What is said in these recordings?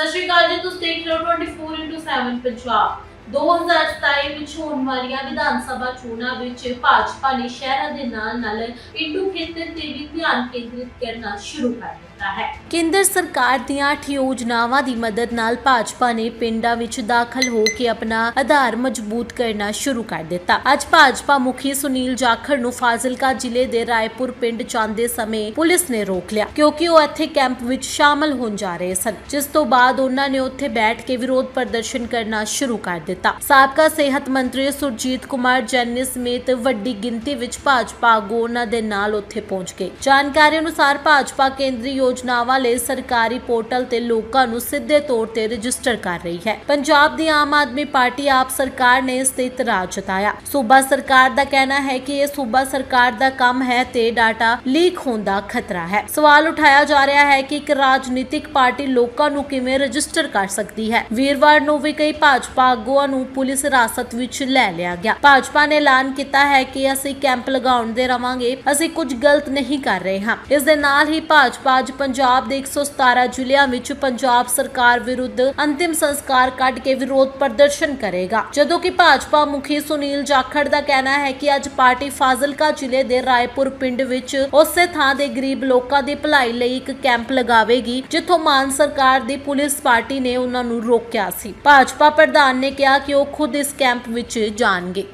ਸਤਿ ਸ਼੍ਰੀ ਅਕਾਲ ਜੀ, ਤੁਸੀਂ ਦੇਖ ਰਹੇ ਹੋ 24x7 ਪੰਜਾਬ। 2027 ਵਿੱਚ ਹੋਣ ਵਾਲੀਆਂ ਵਿਧਾਨ ਸਭਾ ਚੋਣਾਂ ਵਿੱਚ ਭਾਜਪਾ ਨੇ ਸ਼ਹਿਰਾਂ ਦੇ ਨਾਲ ਨਾਲ ਪਿੰਡੂ ਖੇਤਰ ਤੇ ਵੀ ਧਿਆਨ ਕੇਂਦਰਿਤ ਕਰਨਾ ਸ਼ੁਰੂ ਕਰ ਦਿੱਤਾ। ਹੈ। ਕੇਂਦਰ ਸਰਕਾਰ ਦੀਆਂ ਅੱਠ ਯੋਜਨਾਵਾਂ ਦੀ ਮਦਦ ਨਾਲ ਭਾਜਪਾ ਨੇ ਪਿੰਡਾਂ ਵਿੱਚ ਦਾਖਲ ਹੋ ਕੇ ਆਪਣਾ ਆਧਾਰ ਮਜ਼ਬੂਤ ਕਰਨਾ ਸ਼ੁਰੂ ਕਰ ਦਿੱਤਾ। ਅੱਜ ਭਾਜਪਾ ਮੁਖੀ ਸੁਨੀਲ ਜਾਖੜ ਨੂੰ ਫਾਜ਼ਿਲਕਾ ਜ਼ਿਲ੍ਹੇ ਦੇ ਰਾਏਪੁਰ ਪਿੰਡ ਜਾਂਦੇ ਸਮੇਂ ਪੁਲਿਸ ਨੇ ਰੋਕ ਲਿਆ, ਕਿਉਂਕਿ ਉਹ ਇੱਥੇ ਕੈਂਪ ਵਿੱਚ ਸ਼ਾਮਲ ਹੋਣ ਜਾ ਰਹੇ ਸਨ, ਜਿਸ ਤੋਂ ਬਾਅਦ ਉਹਨਾਂ ਨੇ ਉੱਥੇ ਬੈਠ ਕੇ ਵਿਰੋਧ ਪ੍ਰਦਰਸ਼ਨ ਕਰਨਾ ਸ਼ੁਰੂ ਕਰ ਦਿੱਤਾ। ਸਾਬਕਾ ਸਿਹਤ ਮੰਤਰੀ ਸੁਰਜੀਤ ਕੁਮਾਰ, ਜੈਨੀ ਸਮੇਤ ਵੱਡੀ ਗਿਣਤੀ ਵਿੱਚ ਭਾਜਪਾ ਆਗੂ ਉਹਨਾਂ ਦੇ ਨਾਲ ਉੱਥੇ ਪਹੁੰਚ ਗਏ। ਜਾਣਕਾਰੀ ਅਨੁਸਾਰ ਭਾਜਪਾ ਕੇਂਦਰੀ ਯੋਜਨਾਵਾਂ ਲਈ ਸਰਕਾਰੀ ਪੋਰਟਲ ਤੇ ਲੋਕਾਂ ਨੂੰ ਸਿੱਧੇ ਤੌਰ ਤੇ ਰਜਿਸਟਰ ਕਰ ਰਹੀ ਹੈ। ਪੰਜਾਬ ਦੀ ਆਮ ਆਦਮੀ ਪਾਰਟੀ ਆਪ ਸਰਕਾਰ ਨੇ ਇਸ ਤੇ ਇਤਰਾਜ਼ ਜਤਾਇਆ। ਸੂਬਾ ਸਰਕਾਰ ਦਾ ਕਹਿਣਾ ਹੈ ਕਿ ਇਹ ਸੂਬਾ ਸਰਕਾਰ ਦਾ ਕੰਮ ਹੈ ਤੇ ਡਾਟਾ ਲੀਕ ਹੋਣ ਦਾ ਖਤਰਾ ਹੈ। ਸਵਾਲ ਉਠਾਇਆ ਜਾ ਰਿਹਾ ਹੈ ਕਿ ਇੱਕ ਰਾਜਨੀਤਿਕ ਪਾਰਟੀ ਲੋਕਾਂ ਨੂੰ ਕਿਵੇਂ ਰਜਿਸਟਰ ਕਰ ਸਕਦੀ ਹੈ? ਵੀਰਵਾਰ ਨੂੰ ਵੀ ਕਈ ਭਾਜਪਾ ਆਗੂਆਂ ਨੂੰ ਪੁਲਿਸ ਹਿਰਾਸਤ ਵਿੱਚ ਲੈ ਲਿਆ ਗਿਆ। ਭਾਜਪਾ ਨੇ ਐਲਾਨ ਕੀਤਾ ਹੈ ਕਿ ਅਸੀਂ ਕੈਂਪ ਲਗਾਉਣ ਦੇ ਰਵਾਂਗੇ। ਅਸੀਂ ਕੁਝ ਗਲਤ ਨਹੀਂ ਕਰ ਰਹੇ ਹਾਂ। ਇਸ ਦੇ ਨਾਲ ਹੀ ਭਾਜਪਾ ਅੱਜ ਪੰਜਾਬ ਦੇ 117 ਜ਼ਿਲ੍ਹਿਆਂ ਵਿੱਚ ਪੰਜਾਬ ਸਰਕਾਰ ਵਿਰੁੱਧ ਅੰਤਿਮ ਸੰਸਕਾਰ ਕੱਢ ਕੇ ਵਿਰੋਧ ਪ੍ਰਦਰਸ਼ਨ ਕਰੇਗਾ। ਜਦੋਂ ਕਿ ਭਾਜਪਾ ਮੁਖੀ ਸੁਨੀਲ ਜਾਖੜ ਦਾ ਕਹਿਣਾ ਹੈ ਕਿ ਅੱਜ ਪਾਰਟੀ ਫਾਜ਼ਿਲਕਾ ਜ਼ਿਲ੍ਹੇ ਦੇ ਰਾਏਪੁਰ ਪਿੰਡ ਵਿੱਚ ਉਸੇ ਥਾਂ ਦੇ ਗਰੀਬ ਲੋਕਾਂ ਦੀ ਭਲਾਈ ਲਈ ਇੱਕ ਕੈਂਪ ਲਗਾਵੇਗੀ, ਜਿੱਥੋਂ ਮਾਨ ਸਰਕਾਰ ਦੀ ਪੁਲਿਸ ਪਾਰਟੀ ਨੇ ਉਹਨਾਂ ਨੂੰ ਰੋਕਿਆ ਸੀ। ਭਾਜਪਾ ਪ੍ਰਧਾਨ ਨੇ ਕਿਹਾ ਕਿ ਉਹ ਖੁਦ ਇਸ ਕੈਂਪ ਵਿੱਚ ਜਾਣਗੇ।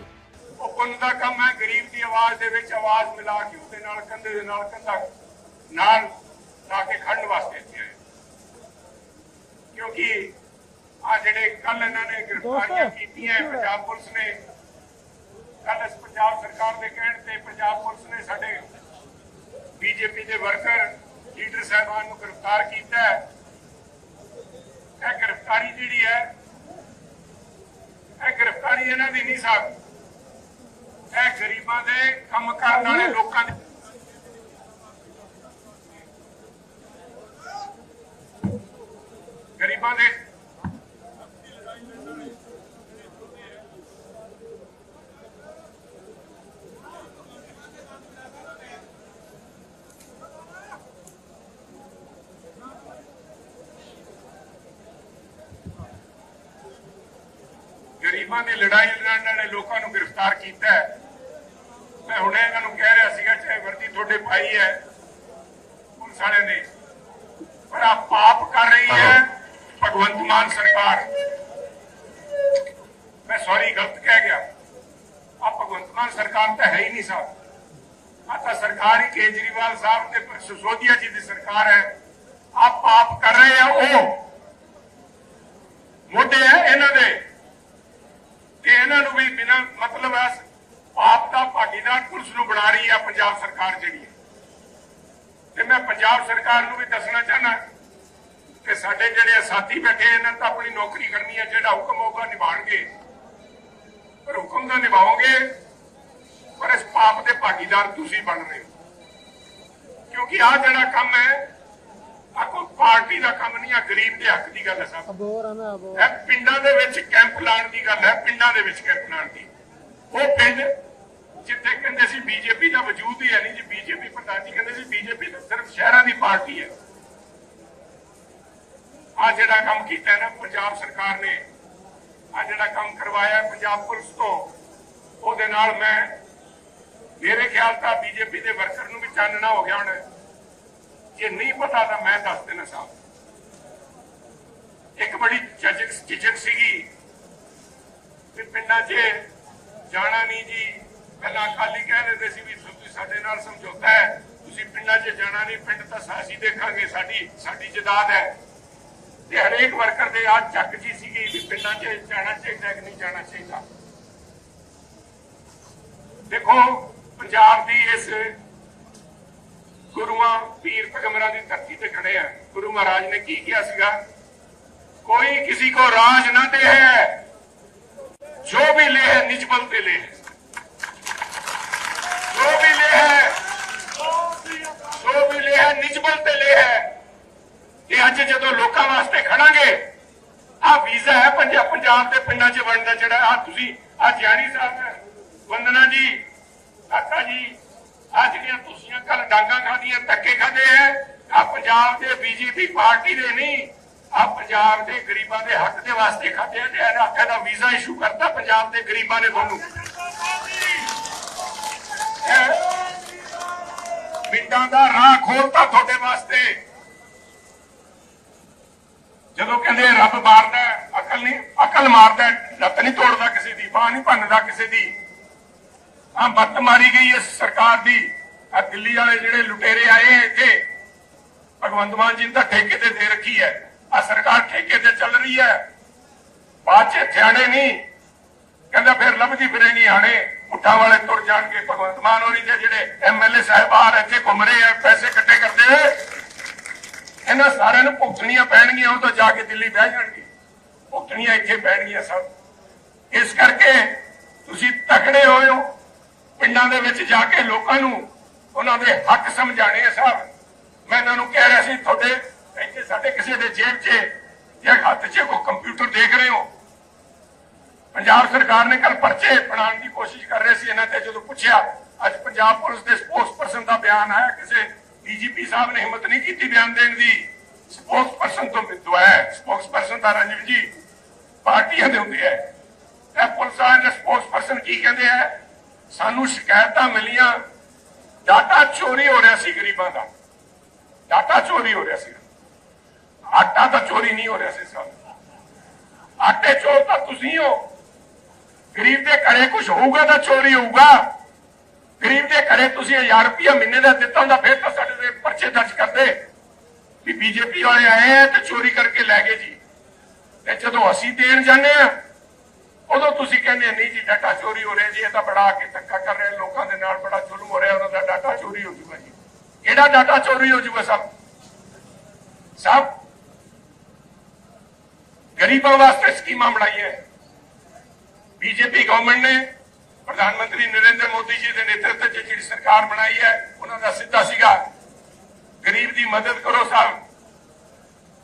ਉਹ ਦਾ ਕੰਮ ਹੈ, ਗਰੀਬ ਦੀ ਆਵਾਜ਼ ਦੇ ਵਿੱਚ ਆਵਾਜ਼ ਮਿਲਾ ਕੇ ਉਹਦੇ ਨਾਲ, ਕੰਧੇ ਦੇ ਨਾਲ, ਕੰਧਾ ਨਾਲ ਲਾ ਕੇ ਖੜਨ ਵਾਸਤੇ ਇੱਥੇ ਆਏ। ਕਿਉਂਕਿ ਆ ਜਿਹੜੇ ਕੱਲ ਇਹਨਾਂ ਨੇ ਗ੍ਰਿਫਤਾਰੀਆਂ ਕੀਤੀਆਂ ਪੰਜਾਬ ਪੁਲਿਸ ਨੇ ਕੱਲ ਇਸ ਪੰਜਾਬ ਸਰਕਾਰ ਦੇ ਕਹਿਣ ਤੇ ਪੰਜਾਬ ਪੁਲਿਸ ਨੇ ਸਾਡੇ ਬੀਜੇਪੀ ਦੇ ਵਰਕਰ ਲੀਡਰ ਸਾਹਿਬਾਨ ਨੂੰ ਗ੍ਰਿਫਤਾਰ ਕੀਤਾ ਹੈ। ਇਹ ਗ੍ਰਿਫਤਾਰੀ ਜਿਹੜੀ ਹੈ ਇਹ ਗ੍ਰਿਫਤਾਰੀ ਇਹਨਾਂ ਦੀ ਨਹੀਂ ਸਾਹਿਬ ਇਹ ਗਰੀਬਾਂ ਦੇ ਕੰਮ ਕਰਨ ਵਾਲੇ ਲੋਕਾਂ ਦੇ ਗਰੀਬਾਂ ਦੇ। ਗਰੀਬਾਂ ਦੀ ਲੜਾਈ ਲੜਨ ਵਾਲੇ ਲੋਕਾਂ ਨੂੰ ਗ੍ਰਿਫਤਾਰ ਕੀਤਾ ਹੈ। ਮੈਂ ਹੁਣੇ ਇਹਨਾਂ ਨੂੰ ਕਹਿ ਰਿਹਾ ਸੀਗਾ, ਚਾਹੇ ਵਰਦੀ ਤੁਹਾਡੇ ਪਾਈ ਹੈ, ਪੁਲਿਸ ਵਾਲਿਆਂ ਨੇ ਮਾਨ ਸਰਕਾਰ। ਮੈਂ ਸੌਰੀ ਗਲਤ ਕਹਿ ਗਿਆ। ਆ ਭਗਵੰਤ ਮਾਨ ਸਰਕਾਰ ਤਾਂ ਹੈ ਹੀ ਨਹੀਂ ਸਾਹਿਬ। ਆ ਤਾਂ ਸਰਕਾਰ ਹੀ ਕੇਜਰੀਵਾਲ ਸਾਹਿਬ ਤੇ ਸਿਸੋਦੀਆ ਜੀ ਦੀ ਸਰਕਾਰ ਹੈ। ਆ ਪਾਪ ਕਰ ਰਹੇ ਆ ਉਹ। ਮੋਢੇ ਹੈ ਇਹਨਾਂ ਦੇ। ਤੇ ਇਹਨਾਂ ਨੂੰ ਵੀ ਬਿਨਾਂ ਮਤਲਬ ਹੈ ਆਪ ਦਾ ਭਾਗੀਦਾਰ ਪੁਲਿਸ ਨੂੰ ਬਣਾ ਰਹੀ ਹੈ ਪੰਜਾਬ ਸਰਕਾਰ ਜਿਹੜੀ ਹੈ। ਤੇ ਮੈਂ ਪੰਜਾਬ ਸਰਕਾਰ ਨੂੰ ਵੀ ਦੱਸਣਾ ਚਾਹਨਾ ਕਿ ਸਾਡੇ ਜਿਹੜੇ ਸਾਥੀ ਬੈਠੇ ਇਹਨਾਂ ਤਾਂ ਆਪਣੀ ਨੌਕਰੀ ਕਰਨੀ ਹੈ ਜਿਹੜਾ ਹੁਕਮ ਹੋਊਗਾ ਨਿਭਾਣਗੇ ਪਰ ਹੁਕਮ ਤਾਂ ਨਿਭਾਓਗੇ ਪਰ ਇਸ ਪਾਪ ਦੇ ਭਾਗੀਦਾਰ ਤੁਸੀਂ ਬਣ ਰਹੇ ਹੋ। ਕਿਉਂਕਿ ਆਹ ਜਿਹੜਾ ਕੰਮ ਹੈ ਆ ਕੋਈ ਪਾਰਟੀ ਦਾ ਕੰਮ ਨਹੀਂ ਆ ਗਰੀਬ ਦੇ ਹੱਕ ਦੀ ਗੱਲ ਹੈ ਸਭ। ਇਹ ਪਿੰਡਾਂ ਦੇ ਵਿੱਚ ਕੈਂਪ ਲਾਉਣ ਦੀ ਗੱਲ ਹੈ ਪਿੰਡਾਂ ਦੇ ਵਿੱਚ ਕੈਂਪ ਲਾਉਣ ਦੀ। ਉਹ ਪਿੰਡ ਜਿੱਥੇ ਕਹਿੰਦੇ ਸੀ ਬੀਜੇਪੀ ਦਾ ਵਜੂਦ ਹੀ ਹੈ ਨਹੀਂ ਜੀ ਬੀਜੇਪੀ ਪ੍ਰਧਾਨ ਜੀ ਕਹਿੰਦੇ ਸੀ ਬੀਜੇਪੀ ਤਾਂ ਸਿਰਫ ਸ਼ਹਿਰਾਂ ਦੀ ਪਾਰਟੀ ਹੈ। ਆ ਜਿਹੜਾ ਕੰਮ ਕੀਤਾ ਨਾ ਪੰਜਾਬ ਸਰਕਾਰ ਨੇ, ਆ ਜਿਹੜਾ ਕੰਮ ਕਰਵਾਇਆ ਪੰਜਾਬ ਪੁਲਿਸ ਤੋਂ, ਉਹਦੇ ਨਾਲ ਮੈਂ ਮੇਰੇ ਖਿਆਲ ਤਾਂ ਬੀਜੇਪੀ ਦੇ ਵਰਕਰ ਨੂੰ ਵੀ ਚਾਨਣਾ ਹੋ ਗਿਆ ਹੁਣ। ਜੇ ਨਹੀਂ ਪਤਾ ਤਾਂ ਮੈਂ ਦੱਸ ਦੇਣਾ ਸਾਹਿਬ ਇੱਕ ਬੜੀ ਝਿਜਕ ਝਿਜਕ ਸੀਗੀ ਕਿ ਪਿੰਡਾਂ 'ਚ ਜਾਣਾ ਨਹੀਂ ਜੀ। ਪਹਿਲਾਂ ਖਾਲੀ ਕਹਿ ਦਿੰਦੇ ਸੀ ਵੀ ਤੁਸੀਂ ਸਾਡੇ ਨਾਲ ਸਮਝੌਤਾ ਹੈ, ਤੁਸੀਂ ਪਿੰਡਾਂ 'ਚ ਜਾਣਾ ਨਹੀਂ, ਪਿੰਡ ਤਾਂ ਸਾਸੀ ਦੇਖਾਂਗੇ, ਸਾਡੀ ਸਾਡੀ ਜਦਾਦ ਹੈ। ਤੇ ਹਰੇਕ ਵਰਕਰ ਦੇ ਆ ਚੱਕ ਜੀ ਸੀਗੀ ਵੀ ਪਿੰਡਾਂ 'ਚ ਜਾਣਾ ਚਾਹੀਦਾ ਕਿ ਨਹੀਂ ਜਾਣਾ ਚਾਹੀਦਾ। ਦੇਖੋ, ਪੰਜਾਬ ਦੀ ਇਸ ਗੁਰੂਆਂ, ਪੀਰ ਪੈਗੰਬਰਾਂ ਦੀ ਧਰਤੀ ਤੇ ਖੜੇ ਆ। ਗੁਰੂ ਮਹਾਰਾਜ ਨੇ ਕੀ ਕਿਹਾ ਸੀਗਾ? ਕੋਈ ਕਿਸੇ ਕੋ ਰਾਜ ਨਾ ਦੇ ਹੈ ਜੋ ਵੀ ਲੈ ਹੈ ਨਿਜ ਬਲ ਤੇ ਲੈ ਹੈ ਜੋ ਵੀ ਲੈ ਹੈ ਜੋ ਵੀ ਲੈ ਹੈ ਨਿਜ ਬਲ ਤੇ ਲੈ ਹੈ ਅੱਜ ਜਦੋਂ ਲੋਕਾਂ ਵਾਸਤੇ ਖੜਾਂਗੇ ਆ ਵੀਜ਼ਾ ਹੈ ਪੰਜਾਬ ਪੰਜਾਬ ਦੇ ਪਿੰਡਾਂ 'ਚ ਵੜਨ ਦਾ ਜਿਹੜਾ ਆ ਤੁਸੀਂ ਆ ਜਿਆਣੀ ਸਾਹਿਬ ਵੰਦਨਾ ਜੀ, ਕਾਕਾ ਜੀ ਆ ਜਿਹੜੀਆਂ ਤੁਸੀਂ ਕੱਲ ਡਾਂਗਾ ਖਾਦੀਆਂ ਧੱਕੇ ਖਾਦੇ ਹੈ। ਆ ਪੰਜਾਬ ਦੇ ਬੀਜੇਪੀ ਪਾਰਟੀ ਦੇ ਨਹੀਂ ਆ ਪੰਜਾਬ ਦੇ ਗਰੀਬਾਂ ਦੇ ਹੱਕ ਦੇ ਵਾਸਤੇ ਖਾਤੇ ਤੇ ਇਹਦਾ ਇਹਦਾ ਵੀਜ਼ਾ ਇਸ਼ੂ ਕਰਤਾ ਪੰਜਾਬ ਦੇ ਗਰੀਬਾਂ ਨੇ ਤੁਹਾਨੂੰ। ਪਿੰਡਾਂ ਦਾ ਰਾਹ ਖੋਲਤਾ ਤੁਹਾਡੇ ਵਾਸਤੇ। ਜਦੋਂ ਕਹਿੰਦੇ ਰੱਬ ਮਾਰਦਾ ਅਕਲ ਨਹੀਂ, ਅਕਲ ਮਾਰਦਾ ਲੱਤ ਨਹੀਂ ਤੋੜਦਾ ਕਿਸੇ ਦੀ, ਬਾਹ ਨਹੀਂ ਭੰਨਦਾ ਕਿਸੇ ਦੀ। ਆ ਮੱਤ ਮਾਰੀ ਗਈ ਇਸ ਸਰਕਾਰ ਦੀ। ਆ ਦਿੱਲੀ ਵਾਲੇ ਜਿਹੜੇ ਲੁਟੇਰੇ ਆਏ ਇੱਥੇ, ਭਗਵੰਤ ਮਾਨ ਜੀ ਨੇ ਤਾਂ ਠੇਕੇ ਤੇ ਦੇ ਰੱਖੀ ਹੈ। ਆ ਸਰਕਾਰ ਠੇਕੇ ਤੇ ਚੱਲ ਰਹੀ ਹੈ। ਬਾਅਦ ਚ ਥਿਆਣੇ ਨਹੀਂ। ਕਹਿੰਦਾ ਫਿਰ ਲੱਭਦੀ ਫਿਰੇਗੀ ਹਾਣੇ ਉੱਠਾਂ ਵਾਲੇ ਤੁਰ ਜਾਣਗੇ ਭਗਵੰਤ ਮਾਨ ਹੋਰੀ ਦੇ ਜਿਹੜੇ ਐਮਐਲਏ ਸਾਹਿਬਾਨ ਇੱਥੇ ਘੁੰਮ ਰਹੇ ਆ, ਪੈਸੇ ਇਕੱਠੇ ਕਰਦੇ ਹੋਏ। ਇਹਨਾਂ ਸਾਰਿਆਂ ਨੂੰ ਭੁਗਤਣੀਆਂ ਪੈਣਗੀਆਂ, ਉਹ ਤਾਂ ਜਾ ਕੇ ਦਿੱਲੀ ਬਹਿ ਜਾਣਗੇ। ਭੁਗਤਣੀਆਂ ਇੱਥੇ ਪੈਣਗੀਆਂ ਸਭ। ਇਸ ਕਰਕੇ ਤੁਸੀਂ ਤਕੜੇ ਹੋਏ ਪਿੰਡਾਂ ਦੇ ਵਿੱਚ ਜਾ ਕੇ ਲੋਕਾਂ ਨੂੰ ਉਹਨਾਂ ਦੇ ਹੱਕ ਸਮਝਾਣੇ ਆ ਸਾਹਿਬ। ਮੈਂ ਇਹਨਾਂ ਨੂੰ ਕਹਿ ਰਿਹਾ ਸੀ, ਤੁਹਾਡੇ ਇੱਥੇ ਸਾਡੇ ਕਿਸੇ ਦੇ ਜੇਬ 'ਚ ਜਾਂ ਹੱਥ 'ਚ ਕੋਈ ਕੰਪਿਊਟਰ ਦੇਖ ਰਹੇ ਹੋ। ਪੰਜਾਬ ਸਰਕਾਰ ਨੇ ਕੱਲ ਪਰਚੇ ਬਣਾਉਣ ਦੀ ਕੋਸ਼ਿਸ਼ ਕਰ ਰਹੇ ਸੀ, ਇਹਨਾਂ ਤੇ ਜਦੋਂ ਪੁੱਛਿਆ, ਅੱਜ ਪੰਜਾਬ ਪੁਲਿਸ ਦੇ ਸਪੋਕਸਪਰਸਨ ਦਾ ਬਿਆਨ ਆਇਆ ਕਿਸੇ ਡੀਜੀਪੀ ਸਾਹਿਬ ਨੇ ਹਿੰਮਤ ਨਹੀਂ ਕੀਤੀ ਬਿਆਨ ਦੇਣ ਦੀ। ਸਪੋਕਸਪਰਸਨ ਤੋਂ ਮਿੱਦੂ ਸਪੋਕਸਪਰਸਨ ਦਾ ਰੰਜੀਵ ਜੀ ਪਾਰਟੀਆਂ ਦੇ ਹੁੰਦੇ ਹੈ ਇਹ ਪੁਲਿਸ ਦੇ ਸਪੋਕਸਪਰਸਨ ਕੀ ਕਹਿੰਦੇ ਆ? ਸਾਨੂੰ ਸ਼ਿਕਾਇਤਾਂ ਮਿਲੀਆਂ। ਡਾਟਾ ਚੋਰੀ ਹੋ ਰਿਹਾ ਸੀ ਗਰੀਬਾਂ ਦਾ। ਡਾਟਾ ਚੋਰੀ ਹੋ ਰਿਹਾ ਸੀ। ਆਟਾ ਤਾਂ ਚੋਰੀ ਨਹੀਂ ਹੋ ਰਿਹਾ ਸੀ ਸਾਹਿਬ ਆਟੇ ਚੋਰ ਤਾਂ ਤੁਸੀਂ ਹੋ। ਗਰੀਬ ਦੇ ਘਰੇ ਕੁਝ ਹੋਊਗਾ ਤਾਂ ਚੋਰੀ ਹੋਊਗਾ। ਗਰੀਬ ਦੇ ਘਰੇ ਤੁਸੀਂ 1000 ਰੁਪਇਆ ਮਹੀਨੇ ਦਾ ਦਿੱਤਾ ਹੁੰਦਾ, ਫਿਰ ਤਾਂ ਸਾਡੇ ਤੇ ਪਰਚੇ ਦਰਜ ਕਰਦੇ। ਵੀ ਬੀਜੇਪੀ ਵਾਲੇ ਆਏ ਆ ਤੇ ਚੋਰੀ ਕਰਕੇ ਲੈ ਗਏ ਜੀ। ਤੇ ਜਦੋਂ ਅਸੀਂ ਦੇਣ ਜਾਂਦੇ ਆ, ਉਦੋਂ ਤੁਸੀਂ ਕਹਿੰਦੇ ਨਹੀਂ ਜੀ ਡਾਟਾ ਚੋਰੀ ਹੋ ਰਿਹਾ ਜੀ, ਇਹ ਤਾਂ ਬੜਾ ਕੇ ਧੱਕਾ ਕਰ ਰਹੇ, ਲੋਕਾਂ ਦੇ ਨਾਲ ਬੜਾ ਜ਼ੁਲਮ ਹੋ ਰਿਹਾ ਉਹਨਾਂ ਦਾ ਡਾਟਾ ਚੋਰੀ ਹੋ ਜੂਗਾ ਜੀ। ਕਿਹੜਾ ਡਾਟਾ ਚੋਰੀ ਹੋ ਜੂਗਾ ਸਭ? ਸਭ? ਗਰੀਬਾਂ ਵਾਸਤੇ ਸਕੀਮਾਂ ਬਣਾਈਆਂ। ਬੀਜੇਪੀ ਗਵਰਨਮੈਂਟ ਨੇ ਪ੍ਰਧਾਨ ਮੰਤਰੀ ਨਰਿੰਦਰ ਮੋਦੀ ਜੀ ਦੇ ਨੇਤਰਤਵ 'ਚ ਜਿਹੜੀ ਸਰਕਾਰ ਬਣਾਈ ਹੈ, ਉਹਨਾਂ ਦਾ ਸਿੱਧਾ ਸੀਗਾ, ਗਰੀਬ ਦੀ ਮਦਦ ਕਰੋ ਸਾਹਿਬ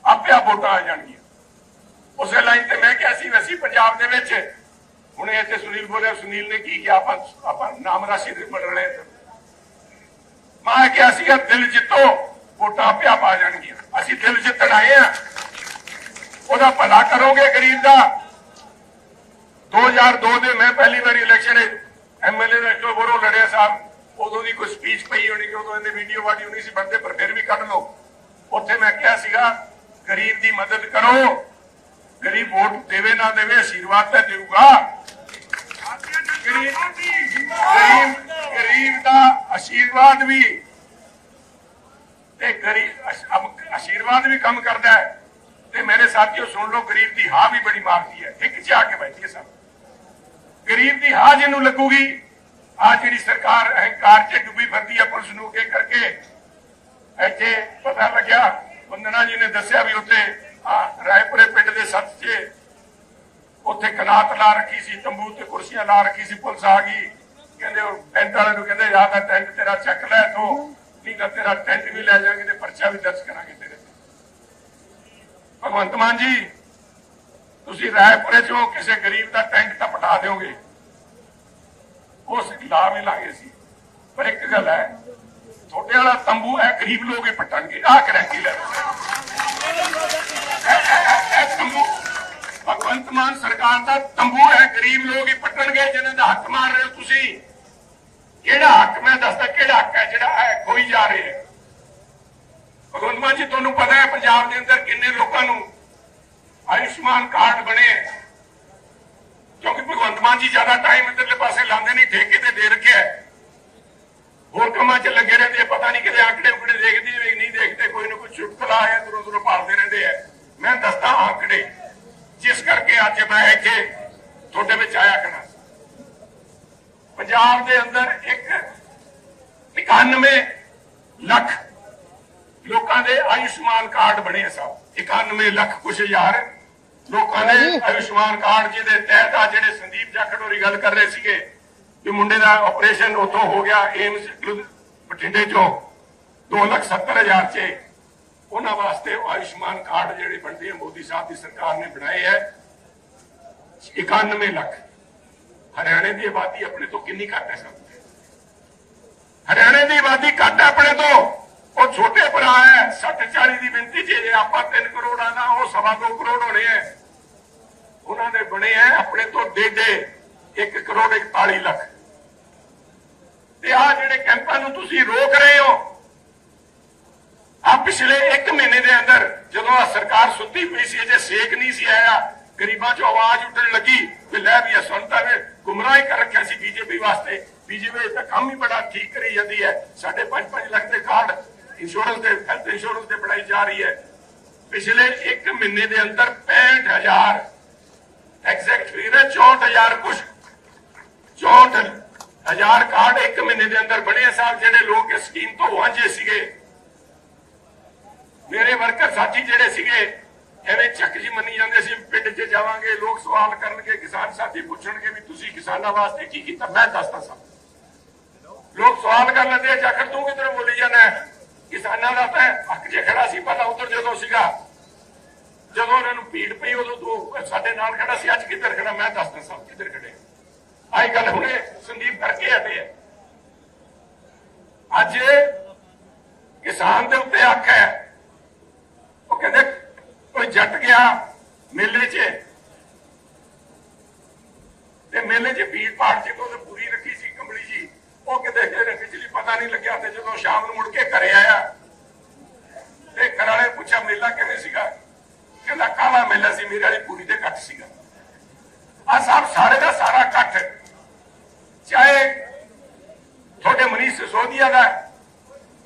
ਆਪਿਆ ਵੋਟਾਂ ਆ ਜਾਣਗੀਆਂ। ਉਸੇ ਲਾਈਨ ਤੇ ਮੈਂ ਕਿਹਾ ਸੀ ਵੈਸੀ ਪੰਜਾਬ ਦੇ ਵਿੱਚ, ਹੁਣੇ ਇੱਥੇ ਸੁਨੀਲ ਬੋਲਿਆ ਸੁਨੀਲ ਨੇ ਕੀ ਕਿਹਾ, ਆਪਾਂ ਆਪਾਂ ਨਾਮ ਰਾਸ਼ੀ ਦੇ ਬਣ ਰਹੇ ਮੈਂ ਕਿਹਾ ਸੀਗਾ, ਦਿਲ ਜਿੱਤੋ, ਵੋਟਾਂ ਆਪਿਆ ਪਾ ਜਾਣਗੀਆਂ। ਅਸੀਂ ਦਿਲ ਜਿੱਤਣ ਆਏ ਆ ਉਹਦਾ ਭਲਾ ਕਰੋਗੇ ਗਰੀਬ ਦਾ। 2002 ਦੇ ਮੈਂ ਪਹਿਲੀ ਵਾਰੀ ਇਲੈਕਸ਼ਨ ਐਮਐਲਏ ਦਾ ਜੋ ਬੋਰੋ ਲੜਿਆ ਸਾਹਿਬ। ਉਦੋਂ ਦੀ ਕੋਈ ਸਪੀਚ ਪਈ ਹੋਣੀ ਕਿ ਉਦੋਂ ਇਹਦੇ ਵੀਡੀਓ ਵਾਡੀਓ ਨਹੀਂ ਸੀ ਬੰਦੇ, ਪਰ ਫਿਰ ਵੀ ਕੱਢ ਲਓ। ਉੱਥੇ ਮੈਂ ਕਿਹਾ ਸੀਗਾ, ਗਰੀਬ ਦੀ ਮਦਦ ਕਰੋ। ਗਰੀਬ ਵੋਟ ਦੇਵੇ ਨਾ ਦੇਵੇ, ਆਸ਼ੀਰਵਾਦ ਤਾਂ ਦੇਊਗਾ। ਗਰੀਬ ਗਰੀਬ ਦਾ ਆਸ਼ੀਰਵਾਦ ਵੀ ਤੇ ਗਰੀਬ ਆਸ਼ੀਰਵਾਦ ਵੀ ਕੰਮ ਕਰਦਾ ਹੈ। ਤੇ ਮੇਰੇ ਸਾਥੀਓ, ਸੁਣ ਲਓ, ਗਰੀਬ ਦੀ ਹਾਂ ਵੀ ਬੜੀ ਮਾਰਦੀ ਹੈ। ਇੱਕ ਜਾ ਕੇ ਬੈਠੀ ਹੈ ਸਭ। ਗਰੀਬ ਦੀ ਹਾਂ ਜਿਹਨੂੰ ਲੱਗੂਗੀ ਆ ਜਿਹੜੀ ਸਰਕਾਰ ਅਹੰਕਾਰ 'ਚ ਡੁੱਬੀ ਫਿਰਦੀ ਹੈ ਪੁਲਿਸ ਨੂੰ ਕੇ ਕਰਕੇ, ਇੱਥੇ ਪਤਾ ਲੱਗਿਆ ਵੰਦਨਾ ਜੀ ਨੇ ਦੱਸਿਆ ਵੀ ਉੱਥੇ ਰਾਏਪੁਰੇ ਪਿੰਡ ਦੇ ਸੱਤ 'ਚ ਉੱਥੇ ਕਨਾਤ ਲਾ ਰੱਖੀ ਸੀ, ਤੰਬੂ ਤੇ ਕੁਰਸੀਆਂ ਲਾ ਰੱਖੀ ਸੀ, ਪੁਲਿਸ ਆ ਗਈ। ਕਹਿੰਦੇ ਉਹ ਟੈਂਟ ਵਾਲੇ ਨੂੰ ਕਹਿੰਦੇ ਯਾਰ ਦਾ ਟੈਂਟ ਤੇਰਾ ਚੱਕ ਲੈ ਤੋ ਨਹੀਂ ਤਾਂ ਤੇਰਾ ਟੈਂਟ ਵੀ ਲੈ ਜਾਾਂਗੇ ਤੇ ਪਰਚਾ ਵੀ ਦਰਜ ਕਰਾਂਗੇ ਤੇਰੇ ਭਗਵੰਤ ਮਾਨ ਜੀ ਤੁਸੀਂ ਰਾਏਪੁਰੇ ਚੋਂ ਕਿਸੇ ਗਰੀਬ ਦਾ ਟੈਂਟ ਤਾਂ ਪਟਾ ਦਿਓਗੇ। ਉਸ ਲਾ ਵੀ ਲਾਂਗੇ ਸੀ ਪਰ ਇੱਕ ਗੱਲ ਹੈ, ਤੁਹਾਡੇ ਵਾਲਾ ਤੰਬੂ ਹੈ, ਗਰੀਬ ਲੋਕ ਹੀ ਪਟਣਗੇ। ਆਹ ਗਰੰਟੀ ਲੈ ਲਓ। ਤੰਬੂ, ਭਗਵੰਤ ਮਾਨ ਸਰਕਾਰ ਦਾ ਤੰਬੂ ਹੈ, ਗਰੀਬ ਲੋਕ ਹੀ ਪਟਣਗੇ ਜਿਹਨਾਂ ਦਾ ਹੱਕ ਮਾਰ ਰਹੇ ਹੋ ਤੁਸੀਂ। ਕਿਹੜਾ ਹੱਕ ਮੈਂ ਦੱਸਦਾ, ਕਿਹੜਾ ਹੱਕ ਹੈ ਜਿਹੜਾ ਹੈ ਕੋਈ ਜਾ ਰਿਹਾ ਹੈ? ਭਗਵੰਤ ਮਾਨ ਜੀ, ਤੁਹਾਨੂੰ ਪਤਾ ਹੈ, ਪੰਜਾਬ ਦੇ ਅੰਦਰ ਕਿੰਨੇ ਲੋਕਾਂ ਨੂੰ ਆਯੁਸ਼ਮਾਨ ਕਾਰਡ ਬਣੇ। ਹੈ। ਕਿਉਂਕਿ ਭਗਵੰਤ ਮਾਨ ਜੀ ਜ਼ਿਆਦਾ ਟਾਈਮ ਇੱਧਰਲੇ ਪਾਸੇ ਲਾਉਂਦੇ ਨਹੀਂ ਠੇਕੇ ਤੇ ਦੇ ਰੱਖਿਆ ਹੋਰ ਕੰਮਾਂ 'ਚ ਲੱਗੇ ਰਹਿੰਦੇ ਪਤਾ ਨਹੀਂ ਕਿਤੇ ਆਂਕੜੇ ਉਕੜੇ ਦੇਖਦੇ ਵੀ ਨਹੀਂ ਦੇਖਦੇ, ਕੋਈ ਨਾ ਕੋਈ ਚੁਟਕਲਾ ਹੈ, ਦੂਰੋਂ ਦੂਰੋਂ ਪਾਲਦੇ ਰਹਿੰਦੇ ਆ। ਮੈਂ ਦੱਸਦਾ ਆਂਕੜੇ, ਜਿਸ ਕਰਕੇ ਅੱਜ ਮੈਂ ਇੱਥੇ ਤੁਹਾਡੇ ਵਿੱਚ ਆਇਆ ਕਰਾਂ ਪੰਜਾਬ ਦੇ ਅੰਦਰ ਇੱਕ 91 ਲੱਖ ਲੋਕਾਂ ਦੇ ਆਯੁਸ਼ਮਾਨ ਕਾਰਡ ਬਣੇ ਸਭ। 91 ਲੱਖ ਕੁਛ ਹਜ਼ਾਰ ਲੋਕਾਂ ਦੇ ਆਯੁਸ਼ਮਾਨ ਕਾਰਡ ਜਿਹਦੇ ਤਹਿਤ ਆ ਜਿਹੜੇ ਸੰਦੀਪ ਜਾਖੜ ਹੋਰੀ ਗੱਲ ਕਰ ਰਹੇ ਸੀਗੇ ਕਿ ਮੁੰਡੇ ਦਾ ਆਪਰੇਸ਼ਨ ਉਥੋਂ ਹੋ ਗਿਆ ਏਮਸ ਬਠਿੰਡੇ ਚੋਂ 270000 ਚ। ਉਹਨਾਂ ਵਾਸਤੇ ਆਯੁਸ਼ਮਾਨ ਕਾਰਡ ਜਿਹੜੇ ਬਣਦੇ ਆ ਮੋਦੀ ਸਾਹਿਬ ਦੀ ਸਰਕਾਰ ਨੇ ਬਣਾਏ ਹੈ 91 ਲੱਖ। ਹਰਿਆਣੇ ਦੀ ਆਬਾਦੀ ਆਪਣੇ ਤੋਂ ਕਿੰਨੀ ਘੱਟ ਹੈ ਸਭ ਹਰਿਆਣੇ ਦੀ ਆਬਾਦੀ ਘੱਟ ਆਪਣੇ ਤੋਂ। ਉਹ ਛੋਟੇ ਭਰਾ ਹੈ। 60 40 ਦੀ ਮਿੰਤੀ ਚ ਜੇ ਆਪਾਂ 3 ਕਰੋੜ ਆਣਾ ਉਹ ਸਵਾ ਦੋ ਕਰੋੜ ਹੋਣੇ ਆ ਉਹਨਾਂ ਦੇ ਬਣੇ ਆ ਆਪਣੇ ਤੋਂ ਡੇਢੇ 1 ਕਰੋੜ 41 ਲੱਖ। ਤੇ ਆ ਜਿਹੜੇ ਕੈਂਪਾਂ ਨੂੰ ਤੁਸੀਂ ਰੋਕ ਰਹੇ ਹੋ ਆ ਪਿਛਲੇ 1 ਮਹੀਨੇ ਦੇ ਅੰਦਰ ਜਦੋਂ ਆ ਸਰਕਾਰ ਸੁੱਤੀ ਪਈ ਸੀ, ਅਜੇ ਸੇਕ ਨਹੀਂ ਸੀ ਆਇਆ, ਗਰੀਬਾਂ 'ਚੋਂ ਆਵਾਜ਼ ਉੱਠਣ ਲੱਗੀ ਕਿ ਲੈ ਵੀ ਇਹ ਸੁਣਤਾ ਵੇ ਗੁੰਮਰਾਹ ਕਰ ਰੱਖਿਆ ਸੀ ਬੀਜੇਪੀ ਵਾਸਤੇ। ਬੀਜੇਪੀ ਦਾ ਕੰਮ ਹੀ ਬੜਾ ਠੀਕ ਕਰੀ ਜਾਂਦੀ ਹੈ ਸਾਡੇ 5-5 ਲੱਖ ਦੇ ਕਾਰਡ ਇੰਸ਼ੋਰੈਂਸ ਦੇ ਹੈਲਥ ਇੰਸ਼ੋਰੈਂਸ ਦੇ ਬਣਾਈ ਜਾ ਰਹੀ ਹੈ। ਪਿਛਲੇ 1 ਮਹੀਨੇ ਦੇ ਅੰਦਰ 65000 ਐਗਜ਼ੈਕਟ ਫਿਗਰ 64000 ਕੁਛ। 64000 ਕਾਰਡ 1 ਮਹੀਨੇ ਦੇ ਅੰਦਰ ਬਣੇ ਸਾਹਿਬ, ਜਿਹੜੇ ਲੋਕ ਇਸ ਸਕੀਮ ਤੋਂ ਵਾਂਝੇ ਸੀਗੇ। ਮੇਰੇ ਵਰਕਰ ਸਾਥੀ ਜਿਹੜੇ ਸੀਗੇ, ਐਵੇਂ ਚੱਕ ਜੀ ਮੰਨੀ ਜਾਂਦੇ ਸੀ, ਪਿੰਡ 'ਚ ਜਾਵਾਂਗੇ, ਲੋਕ ਸਵਾਲ ਕਰਨਗੇ, ਕਿਸਾਨ ਸਾਥੀ ਪੁੱਛਣਗੇ ਵੀ ਤੁਸੀਂ ਕਿਸਾਨਾਂ ਵਾਸਤੇ ਕੀ ਕੀਤਾ? ਮੈਂ ਦੱਸਦਾ ਸਾਂ। ਲੋਕ ਸਵਾਲ ਕਰ ਲੈਂਦੇ ਆ, ਜਾਖੜ ਤੂੰ ਕਿਧਰ ਬੋਲੀ ਜਾਂਦਾ ਕਿਸਾਨਾਂ ਦਾ ਤਾਂ ਹੱਕ 'ਚ ਖੜਾ ਸੀ, ਪਹਿਲਾਂ ਉਧਰ ਜਦੋਂ ਸੀਗਾ, ਜਦੋਂ ਉਹਨਾਂ ਨੂੰ ਭੀੜ ਪਈ, ਉਦੋਂ ਤੂੰ ਸਾਡੇ ਨਾਲ ਖੜਾ ਸੀ, ਅੱਜ ਕਿੱਧਰ ਖੜਾ? ਮੈਂ ਦੱਸਦਾ ਸਾਂ ਕਿੱਧਰ ਖੜੇ ਆਈ ਗੱਲ ਹੁਣੇ ਸੰਦੀਪ ਕਰਕੇ ਹਟੇ ਆ। ਅੱਜ ਕਿਸਾਨ ਦੇ ਉੱਤੇ ਹੱਕ ਹੈ। ਉਹ ਕਹਿੰਦੇ, ਕੋਈ ਜੱਟ ਗਿਆ ਮੇਲੇ 'ਚ, ਤੇ ਮੇਲੇ 'ਚ ਭੀੜ ਭਾੜ 'ਚ ਉਹਨੇ ਪੂਰੀ ਉਹ ਕਿਤੇ ਇਹਨੇ ਬਿਜਲੀ ਪਤਾ ਨਹੀਂ ਲੱਗਿਆ ਤੇ ਜਦੋਂ ਸ਼ਾਮ ਨੂੰ ਮੁੜ ਕੇ ਘਰੇ ਆਇਆ, ਤੇ ਘਰ ਵਾਲੇ ਪੁੱਛਿਆ, ਮੇਲਾ ਕਿਵੇਂ ਸੀਗਾ? ਕਹਿੰਦਾ ਕਾਲਾ ਮੇਲਾ ਸੀ? ਮੇਰੇ ਵਾਲੀ ਪੂਰੀ ਤੇ ਘੱਟ ਸੀਗਾ। ਆ ਸਭ ਸਾਰੇ ਦਾ ਸਾਰਾ ਇਕੱਠ। ਚਾਹੇ ਤੁਹਾਡੇ ਮਨੀਸ਼ ਸਿਸੋਦੀਆ ਦਾ,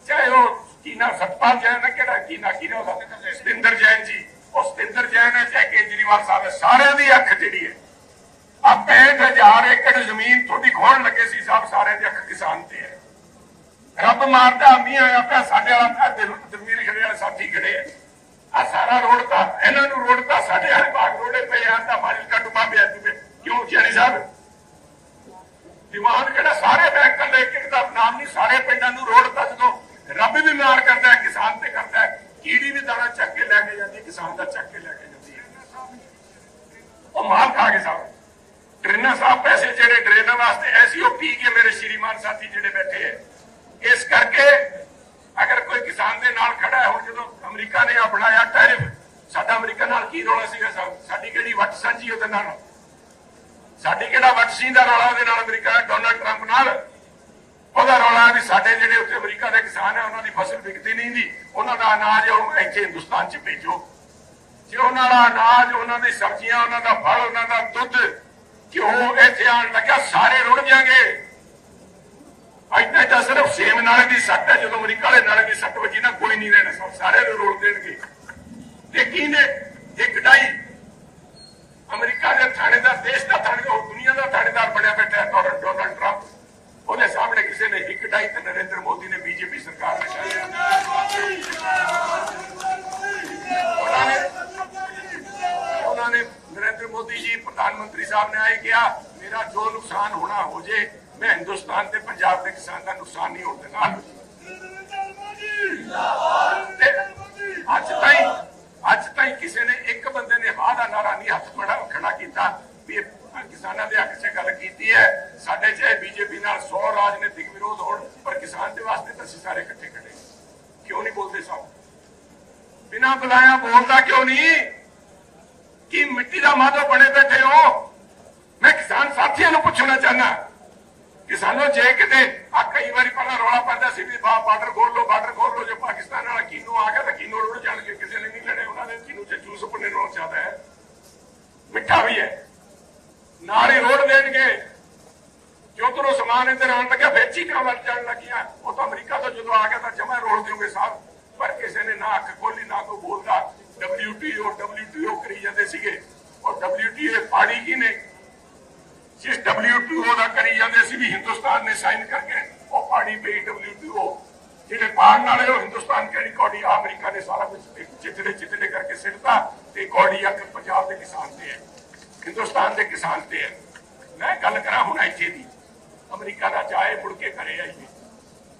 ਚਾਹੇ ਉਹ ਕੀਨਾ ਸਤਪਾਲ ਜੈਨ ਦਾ ਕਿਹੜਾ, ਕੀਨਾ ਕੀਨਾ ਉਹਦਾ? ਸਤਿੰਦਰ ਜੈਨ ਜੀ। ਉਹ ਸਤਿੰਦਰ ਜੈਨ ਹੈ, ਚਾਹੇ ਕੇਜਰੀਵਾਲ ਸਾਹਿਬ ਹੈ, ਸਾਰਿਆਂ ਦੀ ਅੱਖ ਜਿਹੜੀ ਹੈ। ਆ 65000 ਏਕੜ ਜ਼ਮੀਨ ਤੁਹਾਡੀ ਖੋਣ ਲੱਗੇ ਸੀ ਸਾਹਿਬ ਸਾਰਿਆਂ ਦੀ ਅੱਖ ਕਿਸਾਨ ਤੇ ਹੈ। ਰੱਬ ਮਾਰਦਾ, ਮੀਂਹ ਆਇਆ ਪਿਆ, ਸਾਡੇ ਵਾਲਾ ਦਿਲ ਦਰਮੀਰ ਖੜੇ ਵਾਲੇ ਸਾਥੀ ਖੜੇ ਆ। ਆ ਸਾਰਾ ਰੋਡ ਤਾਂ, ਇਹਨਾਂ ਨੂੰ ਰੋਡ ਤਾਂ ਸਾਡੇ ਵਾਲੇ ਬਾਗ ਰੋਡੇ ਪਏ ਆ, ਤਾਂ ਮਾਰੀ ਕੱਟੂ ਮਾਪਿਆ ਕਿਉਂ ਚੈਣੀ ਸਾਹਿਬ? ਦੀਵਾਨ ਕਿਹੜਾ ਸਾਰੇ ਬੈਂਕ ਕੱਲੇ ਇੱਕ ਦਾ ਨਾਮ ਨਹੀਂ, ਸਾਰੇ ਪਿੰਡਾਂ ਨੂੰ ਰੋਡ ਤਾਂ ਜਦੋਂ ਰੱਬ ਵੀ ਮਾਰ ਕਰਦਾ ਹੈ, ਕਿਸਾਨ ਤੇ ਕਰਦਾ ਹੈ। ਕੀੜੀ ਵੀ ਦਾਣਾ ਚੱਕ ਕੇ ਲੈ ਕੇ ਜਾਂਦੀ ਕਿਸਾਨ ਦਾ ਚੱਕ ਕੇ ਲੈ ਕੇ ਜਾਂਦੀ ਹੈ। ਉਹ ਮਾਲ ਖਾ ਕੇ ਸਾਹਿਬ ਟ੍ਰੇਨਾਂ ਸਾਹਿਬ ਪੈਸੇ ਜਿਹੜੇ ਟ੍ਰੇਨਾਂ ਵਾਸਤੇ ਐਸੀ ਉਹ ਪੀ ਕੇ ਮੇਰੇ ਸ਼੍ਰੀਮਾਨ ਸਾਥੀ ਜਿਹੜੇ ਬੈਠੇ ਹੈ ਇਸ ਕਰਕੇ ਅਗਰ ਕੋਈ ਕਿਸਾਨ ਦੇ ਨਾਲ ਖੜਾ ਹੈ, ਹੁਣ ਜਦੋਂ ਅਮਰੀਕਾ ਨੇ ਆ ਟੈਰਿਫ, ਸਾਡਾ ਅਮਰੀਕਾ ਨਾਲ ਕੀ ਰੋਲਾ ਸੀਗਾ ਸਾਡੀ ਕਿਹੜੀ ਵੱਟ ਸਾਂਝੀ ਉਹਦੇ ਨਾਲ? ਸਾਡੀ ਕਿਹੜਾ ਵੱਟ ਸੀ ਦਾ ਰੌਲਾ ਉਹਦੇ ਨਾਲ ਅਮਰੀਕਾ ਡੋਨਲਡ ਟਰੰਪ ਨਾਲ? ਉਹਦਾ ਰੌਲਾ ਵੀ ਸਾਡੇ ਜਿਹੜੇ ਉੱਥੇ ਅਮਰੀਕਾ ਦੇ ਕਿਸਾਨ ਹੈ ਉਹਨਾਂ ਦੀ ਫਸਲ ਵਿਕਦੀ ਨਹੀਂ ਦੀ ਉਹਨਾਂ ਦਾ ਅਨਾਜ ਉਹ ਇੱਥੇ ਹਿੰਦੁਸਤਾਨ 'ਚ ਭੇਜੋ। ਜੇ ਉਹਨਾਂ ਦਾ ਅਨਾਜ, ਉਹਨਾਂ ਦੀ ਸਬਜ਼ੀਆਂ, ਉਹਨਾਂ ਦਾ ਫਲ, ਉਹਨਾਂ ਦਾ ਦੁੱਧ ਘਿਓ ਇੱਥੇ ਆਣ ਲੱਗਾ ਸਾਰੇ ਰੁੜ ਜਾਣਗੇ? ਇੱਥੇ ਤਾਂ ਸਿਰਫ ਸੇਮ ਨਾਲੇ ਦੀ ਸੱਟ ਹੈ, ਜਦੋਂ ਅਮਰੀਕਾ ਵਾਲੇ ਨਾਲੇ ਦੀ ਸੱਟ ਵੱਜੀ ਨਾ, ਕੋਈ ਨਹੀਂ ਰਹਿਣਾ, ਸਭ ਸਾਰੇ ਨੂੰ ਦੇਣਗੇ। ਤੇ ਕੀ ਇੱਕ ਡਾਈ। ਅਮਰੀਕਾ ਦੇ ਥਾਣੇਦਾਰ, ਦੇਸ਼ ਦਾ ਥਾਣੇਦਾਰ, ਉਹ ਦੁਨੀਆ ਦਾ ਥਾਣੇਦਾਰ ਬਣਿਆ ਬੈਠਾ ਹੈ, ਡੋਨਲਡ ਡੋਨਲਡ ਟਰੰਪ। ਉਹਦੇ ਸਾਹਮਣੇ ਕਿਸੇ ਨੇ ਇੱਕ ਡਾਈ ਤੇ ਨਰਿੰਦਰ ਮੋਦੀ ਨੇ ਬੀਜੇਪੀ ਸਰਕਾਰ ਨੇ ਸ਼ਾਇਦ ਉਹਨਾਂ ਨੇ ਉਹਨਾਂ ਨੇ ਨਰਿੰਦਰ ਮੋਦੀ ਜੀ, ਪ੍ਰਧਾਨ ਮੰਤਰੀ ਸਾਹਿਬ ਨੇ ਆਏ ਕਿਹਾ, ਮੇਰਾ ਜੋ ਨੁਕਸਾਨ ਹੋਣਾ ਹੋ ਜੇ, ਮੈਂ ਹਿੰਦੁਸਤਾਨ ਤੇ ਪੰਜਾਬ ਦੇ ਕਿਸਾਨ ਦਾ ਨੁਕਸਾਨ ਨਹੀਂ ਹੋਣ ਦੇਣਾ। ਅੱਜ ਤਾਈਂ ਅੱਜ ਤਾਈਂ ਕਿਸੇ ਨੇ ਇੱਕ ਬੰਦੇ ਨੇ ਹਾਂ ਦਾ ਨਾਰਾ ਨਹੀਂ ਹੱਥ ਫੜਾ ਖੜਾ ਕੀਤਾ ਵੀ ਕਿਸਾਨਾਂ ਦੇ ਹੱਕ 'ਚ ਗੱਲ ਕੀਤੀ ਹੈ। ਸਾਡੇ ਚਾਹੇ ਬੀਜੇਪੀ ਨਾਲ 100 ਰਾਜਨੀਤਿਕ ਵਿਰੋਧ ਹੋਣ, ਪਰ ਕਿਸਾਨ ਦੇ ਵਾਸਤੇ ਤਾਂ ਅਸੀਂ ਸਾਰੇ ਇਕੱਠੇ ਖੜੇ ਕਿਉਂ ਨਹੀਂ ਬੋਲਦੇ ਸਭ? ਬਿਨਾ ਬੁਲਾਇਆ ਬੋਲਦਾ ਕਿਉਂ ਨਹੀਂ? ਕੀ ਮਿੱਟੀ ਦਾ ਮਾਧੋ ਬਣੇ ਬੈਠੇ ਹੋ? ਮੈਂ ਕਿਸਾਨ ਸਾਥੀਆਂ ਨੂੰ ਪੁੱਛਣਾ ਚਾਹਨਾ ਕਿਸਾਨੋ, ਜੇ ਕਿਤੇ ਆ ਕਈ ਵਾਰੀ ਪਹਿਲਾਂ ਰੌਲਾ ਪੈਂਦਾ ਸੀ ਵੀ ਬਾ ਬਾਰਡਰ ਖੋਲ ਲੋ ਬਾਰਡਰ ਖੋਲ ਲੋ ਜੇ ਪਾਕਿਸਤਾਨ ਵਾਲਾ ਕੀਨੂ ਆ ਗਿਆ ਤਾਂ ਕੀਨੂ ਰੁੜ ਜਾਣਗੇ? ਕਿਸੇ ਨੇ ਨਹੀਂ ਲੜੇ, ਉਹਨਾਂ ਨੇ ਕੀਨੂ ਚ ਜੂਸ ਪਨੇ ਰੋਣ ਚਾਹਦਾ ਹੈ? ਮਿੱਠਾ ਵੀ ਹੈ। ਨਾਲ ਹੀ ਰੋੜ ਦੇਣਗੇ। ਜੋ ਸਮਾਨ ਇੱਧਰ ਆਉਣ ਲੱਗਾ ਵੇਚੀ ਚੀਕਾਂ ਵੱਜ ਜਾਣ ਲੱਗਿਆ? ਉਹ ਤਾਂ ਅਮਰੀਕਾ ਤੋਂ ਜਦੋਂ ਆ ਗਿਆ ਤਾਂ ਜਮਾ ਰੋੜ ਦਿਓਗੇ ਸਾਹਿਬ ਪਰ ਕਿਸੇ ਨੇ ਨਾ ਅੱਖ ਖੋਲੀ ਨਾ ਕੋਈ ਬੋਲਦਾ। WTO WTO ਕਰੀ ਜਾਂਦੇ ਸੀਗੇ। ਔਰ WTO ਪਾੜੀ ਕੀ ਨੇ ਜਿਸ WTO ਦਾ ਕਰੀ ਜਾਂਦੇ ਸੀ ਵੀ ਹਿੰਦੁਸਤਾਨ ਨੇ ਸਾਈਨ ਕਰਕੇ ਉਹ ਪਾੜੀ ਪਈ WTO ਜਿਹੜੇ ਪਾੜਨ ਵਾਲੇ ਉਹ ਹਿੰਦੁਸਤਾਨ ਕਿਹੜੀ ਕੌਡੀ ਅਮਰੀਕਾ ਨੇ ਸਾਰਾ ਕੁਝ ਚਿੱਤੜੇ ਚਿੱਤੜੇ ਕਰਕੇ ਸਿੱਟਦਾ ਤੇ ਕੌਡੀ ਆ ਪੰਜਾਬ ਦੇ ਕਿਸਾਨ ਤੇ ਹੈ। ਹਿੰਦੁਸਤਾਨ ਦੇ ਕਿਸਾਨ ਤੇ ਹੈ। ਮੈਂ ਗੱਲ ਕਰਾਂ ਹੁਣ ਇੱਥੇ ਦੀ। ਅਮਰੀਕਾ ਦਾ ਚਾਹੇ ਮੁੜ ਕੇ ਕਰੇ ਆਈਏ।